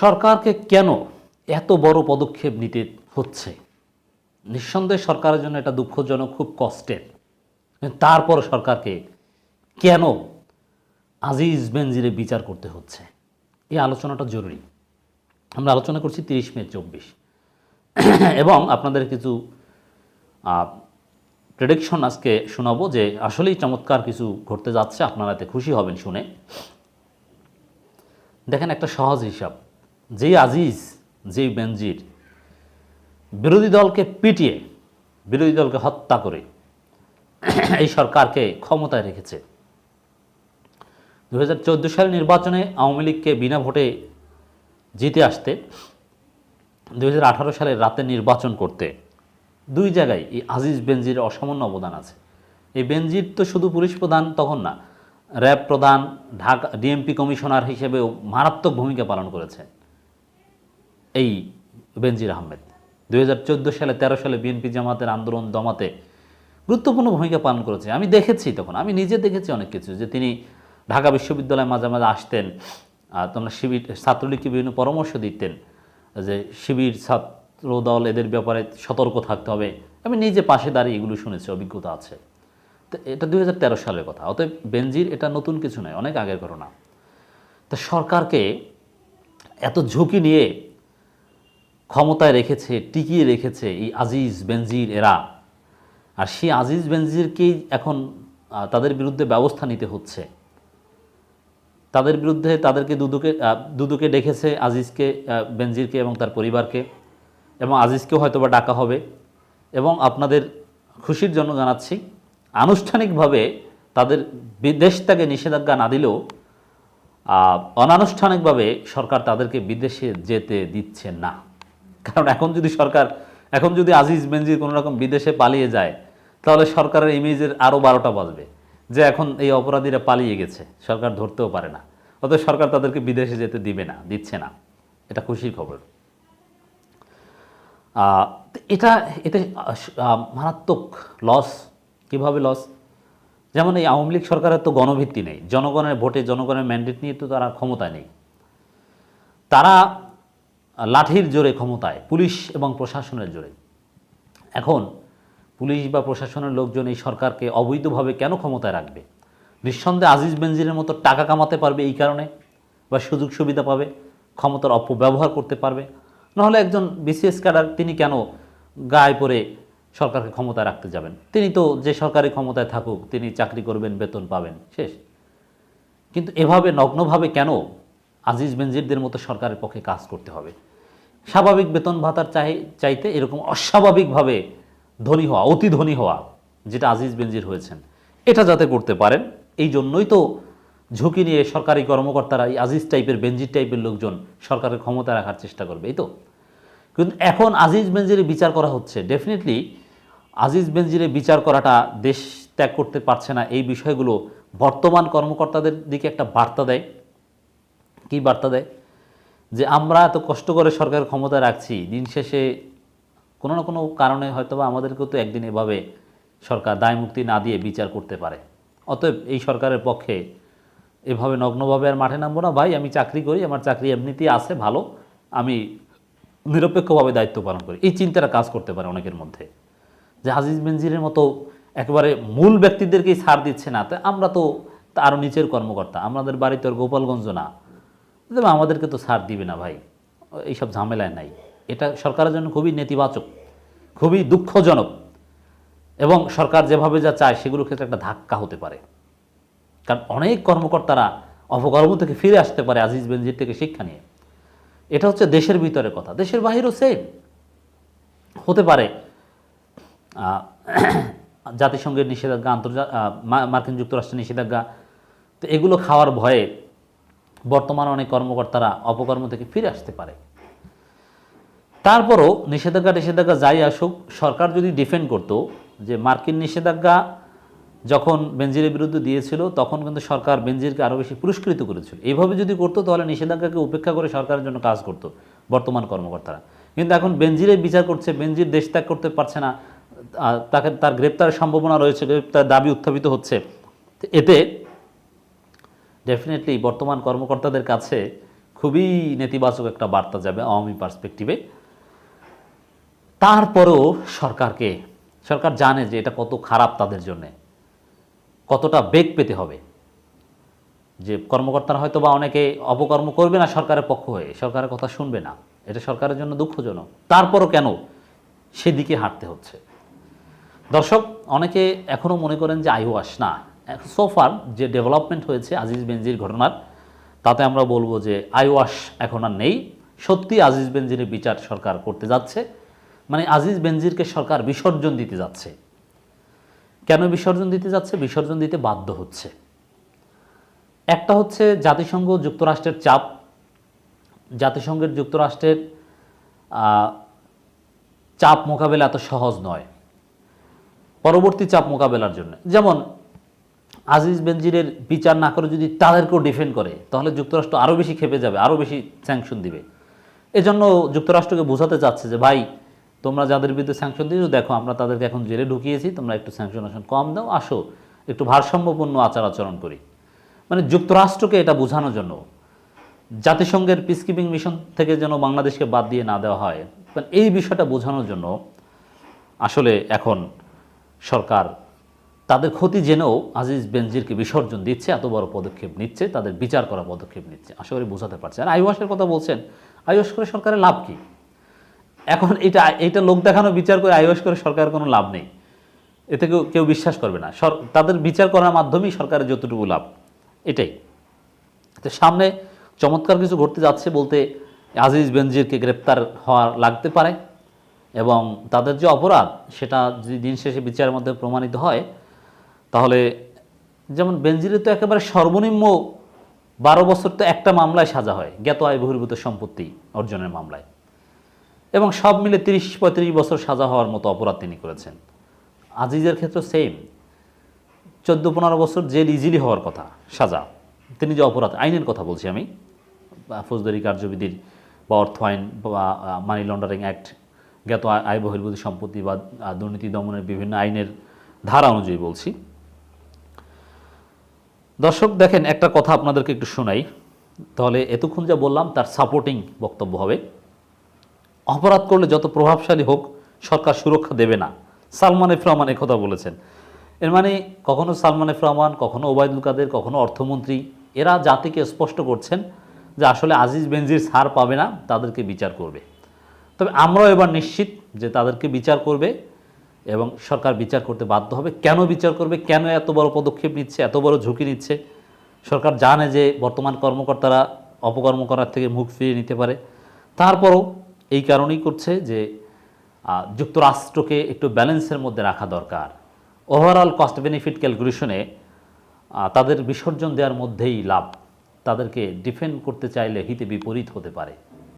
সরকারকে কেন এত বড় পদক্ষেপ নিতে হচ্ছে? নিঃসন্দেহে সরকারের জন্য এটা দুঃখজনক, খুব কষ্টের। তারপর সরকারকে কেন আজিজ বেনজিরে বিচার করতে হচ্ছে? এই আলোচনাটা জরুরি। আমরা আলোচনা করছি তিরিশ মে চব্বিশ। এবং আপনাদের কিছু প্রেডিকশন আজকে শোনাবো যে আসলেই চমৎকার কিছু ঘটতে যাচ্ছে। আপনারা এতে খুশি হবেন শুনে। দেখেন একটা সহজ হিসাব। যেই আজিজ যেই বেনজির, বিরোধী দলকে পিটিয়ে, বিরোধী দলকে হত্যা করে এই সরকারকে ক্ষমতায় রেখেছে। দু হাজার চোদ্দ সালের নির্বাচনে আওয়ামী লীগকে বিনা ভোটে জিতে আসতে দু হাজার আঠারো সালে রাতে নির্বাচন করতে দুই জায়গায় এই আজিজ, বেনজির অসামান্য অবদান আছে। এই বেনজির তো শুধু পুলিশ প্রধান তখন না, র্যাব প্রধান, ঢাকা, ডিএমপি কমিশনার হিসেবেও মারাত্মক ভূমিকা পালন করেছে। এই বেনজির আহমেদ। দুই হাজার চোদ্দ সালে ১৩ সালে বিএনপি জামাতের আন্দোলন দমাতে গুরুত্বপূর্ণ ভূমিকা পালন করেছে। আমি দেখেছি তখন, আমি নিজে দেখেছি অনেক কিছু যে তিনি ঢাকা বিশ্ববিদ্যালয়ে মাঝে মাঝে আসতেন তোমরা শিবির ছাত্রলীগকে বিভিন্ন পরামর্শ দিতেন যে শিবির ছাত্র দল এদের ব্যাপারে সতর্ক থাকতে হবে। আমি নিজে পাশে দাঁড়িয়ে এগুলো শুনেছি, অভিজ্ঞতা আছে। তো এটা দুই হাজার তেরো সালের কথা। অতএব বেনজির এটা নতুন কিছু নয়, অনেক আগের ঘটনা। তা সরকারকে এত ঝুঁকি নিয়ে ক্ষমতায় রেখেছে, টিকিয়ে রেখেছে এই আজিজ বেনজির এরা। আর সেই আজিজ বেনজিরকেই এখন তাদের বিরুদ্ধে ব্যবস্থা নিতে হচ্ছে। তাদের বিরুদ্ধে তাদেরকে দুদুকে দুদুকে ডেকেছে আজিজকে বেনজিরকে এবং তার পরিবারকে। এবং আজিজকেও হয়তোবা ডাকা হবে। এবং আপনাদের খুশির জন্য জানাচ্ছি, আনুষ্ঠানিকভাবে তাদের বিদেশ থেকে নিষেধাজ্ঞা না দিলেও অনানুষ্ঠানিকভাবে সরকার তাদেরকে বিদেশে যেতে দিচ্ছে না। কারণ এখন যদি সরকার, এখন যদি আজিজ বেনজির কোনো রকম বিদেশে পালিয়ে যায়, তাহলে সরকারের ইমেজের আরও বারোটা বাজবে যে এখন এই অপরাধীরা পালিয়ে গেছে, সরকার ধরতেও পারে না। অতএব সরকার তাদেরকে বিদেশে যেতে দিবে না, দিচ্ছে না। এটা খুশির খবর। এটা এটা মারাত্মক লস কীভাবে লস যেমন এই আওয়ামী লীগ সরকারের তো গণভিত্তি নেই। জনগণের ভোটে জনগণের ম্যান্ডেট নিয়ে তো তারা ক্ষমতায় নেই। তারা লাঠির জোরে ক্ষমতায়, পুলিশ এবং প্রশাসনের জোরে। এখন পুলিশ বা প্রশাসনের লোকজন এই সরকারকে অবৈধভাবে কেন ক্ষমতায় রাখবে? নিঃসন্দেহে আজিজ বেনজিরের মতো টাকা কামাতে পারবে এই কারণে? বা সুযোগ সুবিধা পাবে? ক্ষমতার অপব্যবহার করতে পারবে? নাহলে একজন বিসিএস ক্যাডার তিনি কেন গায়ে পরে সরকারকে ক্ষমতায় রাখতে যাবেন? তিনি তো যে সরকারি ক্ষমতায় থাকুক, তিনি চাকরি করবেন, বেতন পাবেন, শেষ। কিন্তু এভাবে নগ্নভাবে কেন আজিজ বেনজিরদের মতো সরকারের পক্ষে কাজ করতে হবে? স্বাভাবিক বেতন ভাতার চাই চাইতে এরকম অস্বাভাবিকভাবে ধনী হওয়া, অতি ধনী হওয়া, যেটা আজিজ বেনজির হয়েছেন, এটা যাতে করতে পারেন, এই জন্যই তো ঝুঁকি নিয়ে সরকারি কর্মকর্তারা এই আজিজ টাইপের, বেনজির টাইপের লোকজন সরকারের ক্ষমতা রাখার চেষ্টা করবে, এই তো? কিন্তু এখন আজিজ বেনজিরে বিচার করা হচ্ছে, ডেফিনেটলি আজিজ বেনজিরে বিচার করাটা দেশ ত্যাগ করতে পারছে না, এই বিষয়গুলো বর্তমান কর্মকর্তাদের দিকে একটা বার্তা দেয়, কি বার্তা দেয়? যে আমরা এত কষ্ট করে সরকার ক্ষমতা রাখছি, দিন শেষে কোনো না কোনো কারণে হয়তো বা আমাদেরকেও তো একদিন এভাবে সরকার দায় মুক্তি না দিয়ে বিচার করতে পারে। অতএব এই সরকারের পক্ষে এভাবে নগ্নভাবে আর মাঠে নামবো না। ভাই, আমি চাকরি করি, আমার চাকরি এমনিতেই আছে, ভালো। আমি নিরপেক্ষভাবে দায়িত্ব পালন করি। এই চিন্তাটা কাজ করতে পারে অনেকের মধ্যে। যে আজিজ বেনজিরের মতো একেবারে মূল ব্যক্তিদেরকেই ছাড় দিচ্ছে না, তো আমরা তো আরও নিচের কর্মকর্তা। আমাদের বাড়ি তো আর গোপালগঞ্জ না। আমাদেরকে তো ছাড় দিবে না ভাই। এইসব ঝামেলায় নাই। এটা সরকারের জন্য খুবই নেতিবাচক, খুবই দুঃখজনক এবং সরকার যেভাবে যা চায় সেগুলোর ক্ষেত্রে একটা ধাক্কা হতে পারে। কারণ অনেক কর্মকর্তারা অপকর্ম থেকে ফিরে আসতে পারে আজিজ বেনজির থেকে শিক্ষা নিয়ে। এটা হচ্ছে দেশের ভিতরে কথা, দেশের বাহিরও সেম হতে পারে জাতিসংঘের নিষেধাজ্ঞা আন্তর্জাতিক মার্কিন যুক্তরাষ্ট্রের নিষেধাজ্ঞা, তো এগুলো খাওয়ার ভয়ে বর্তমান অনেক কর্মকর্তারা অপকর্ম থেকে ফিরে আসতে পারে। তারপরও নিষেধাজ্ঞা নিষেধাজ্ঞা যাই আসুক, সরকার যদি ডিফেন্ড করতো যে মার্কিন নিষেধাজ্ঞা যখন বেনজিরের বিরুদ্ধে দিয়েছিল, তখন কিন্তু সরকার বেনজিরকে আরও বেশি পুরস্কৃত করেছিল। এইভাবে যদি করতো, তাহলে নিষেধাজ্ঞাকে উপেক্ষা করে সরকারের জন্য কাজ করতো বর্তমান কর্মকর্তারা। কিন্তু এখন বেনজিরের বিচার করছে, বেনজির দেশ ত্যাগ করতে পারছে না তাকে, তার গ্রেপ্তারের সম্ভাবনা রয়েছে, গ্রেপ্তার দাবি উত্থাপিত হচ্ছে। এতে ডেফিনেটলি বর্তমান কর্মকর্তাদের কাছে খুবই নেতিবাচক একটা বার্তা যাবে আওয়ামী পার্সপেক্টিভে। তারপরেও সরকারকে, সরকার জানে যে এটা কত খারাপ তাদের জন্যে, কতটা বেগ পেতে হবে। যে কর্মকর্তারা হয়তো বা অনেকে অপকর্ম করবে না সরকারের পক্ষ হয়ে, সরকারের কথা শুনবে না। এটা সরকারের জন্য দুঃখজনক। তারপরও কেন সেদিকে হাঁটতে হচ্ছে? দর্শক, অনেকে এখনও মনে করেন যে আইওয়াস না। সোফার যে ডেভেলপমেন্ট হয়েছে আজিজ বেনজির ঘটনার, তাতে আমরা বলব যে আইওয়াস এখন আর নেই। সত্যি আজিজ বেনজিরের বিচার সরকার করতে যাচ্ছে। মানে আজিজ বেনজিরকে সরকার বিসর্জন দিতে যাচ্ছে। কেন বিসর্জন দিতে যাচ্ছে? বিসর্জন দিতে বাধ্য হচ্ছে। একটা হচ্ছে জাতিসংঘ যুক্তরাষ্ট্রের চাপ। জাতিসংঘের যুক্তরাষ্ট্রের চাপ মোকাবেলা এত সহজ নয়। পরবর্তী চাপ মোকাবেলার জন্য। যেমন আজিজ বেনজিরের বিচার না করে যদি তাদেরকেও ডিফেন্ড করে, তাহলে যুক্তরাষ্ট্র আরও বেশি খেপে যাবে আরও বেশি স্যাংশন দিবে। এজন্য যুক্তরাষ্ট্রকে বোঝাতে চাচ্ছে যে, ভাই, তোমরা যাদের বিরুদ্ধে স্যাংশন দিয়েছ, দেখো, আমরা তাদেরকে এখন জেলে ঢুকিয়েছি, তোমরা একটু স্যাংশন আসন কম দাও, আসো, একটু ভারসাম্যপূর্ণ আচার আচরণ করি। মানে যুক্তরাষ্ট্রকে এটা বোঝানোর জন্য, জাতিসংঘের পিসকিপিং মিশন থেকে যেন বাংলাদেশকে বাদ দিয়ে না দেওয়া হয় মানে এই বিষয়টা বোঝানোর জন্য আসলে এখন সরকার তাদের ক্ষতি জেনেও আজিজ বেনজিরকে বিসর্জন দিচ্ছে, এত বড় পদক্ষেপ নিচ্ছে, তাদের বিচার করা পদক্ষেপ নিচ্ছে। আশা করি বোঝাতে পারছে আর আইওয়াসের কথা বলছেন আইওয়াস করে সরকারের লাভ কি? এখন এটা এটা লোক দেখানো, বিচার করে আইওয়াস করে সরকারের কোনো লাভ নেই। এতে কেউ কেউ বিশ্বাস করবে না। তাদের বিচার করার মাধ্যমেই সরকারের যতটুকু লাভ, এটাই। তো সামনে চমৎকার কিছু ঘটতে যাচ্ছে বলতে আজিজ বেনজিরকে গ্রেপ্তার হওয়া লাগতে পারে এবং তাদের যে অপরাধ, সেটা যদি দিন শেষে বিচারের মধ্যে প্রমাণিত হয় তাহলে যেমন বেনজিরের তো একেবারে সর্বনিম্ন বারো বছর তো একটা মামলায় সাজা হয় জ্ঞাত আয় বহির্ভূত সম্পত্তি অর্জনের মামলায়। এবং সব মিলে তিরিশ পঁয়ত্রিশ বছর সাজা হওয়ার মতো অপরাধ তিনি করেছেন। আজিজের ক্ষেত্রে সেম চোদ্দ পনেরো বছর জেল ইজিলি হওয়ার কথা, সাজা। তিনি যে অপরাধ, আইনের কথা বলছি আমি। ফৌজদারি কার্যবিধির বা অর্থ আইন বা মানি লন্ডারিং অ্যাক্ট জ্ঞাত আয় বহির্ভূত সম্পত্তি বা দুর্নীতি দমনের বিভিন্ন আইনের ধারা অনুযায়ী বলছি। দর্শক, দেখেন, একটা কথা আপনাদেরকে একটু শোনাই। তাহলে এতক্ষণ যা বললাম, তার সাপোর্টিং বক্তব্য হবে। অপরাধ করলে যত প্রভাবশালী হোক, সরকার সুরক্ষা দেবে না। সালমান এফ রহমান কথা বলেছেন। এর মানে কখনো সালমান এফ রহমান, কখনো ওবায়দুল কাদের, কখনো অর্থমন্ত্রী, এরা জাতিকে স্পষ্ট করছেন যে আসলে আজিজ বেনজির ছাড় পাবে না, তাদেরকে বিচার করবে। তবে আমরাও এবার নিশ্চিত যে তাদেরকে বিচার করবে। এবং সরকার বিচার করতে বাধ্য হবে। কেন বিচার করবে? কেন এত বড় পদক্ষেপ নিচ্ছে? এত বড় ঝুঁকি নিচ্ছে? সরকার জানে যে বর্তমান কর্মকর্তারা অপকর্ম করার থেকে মুখ ফিরিয়ে নিতে পারে। তারপরও এই কারণেই করছে যে যুক্তরাষ্ট্রকে একটু ব্যালেন্সের মধ্যে রাখা দরকার। ওভারঅল কস্ট বেনিফিট ক্যালকুলেশনে তাদের বিসর্জন দেওয়ার মধ্যেই লাভ। তাদেরকে ডিফেন্ড করতে চাইলে হিতে বিপরীত হতে পারে।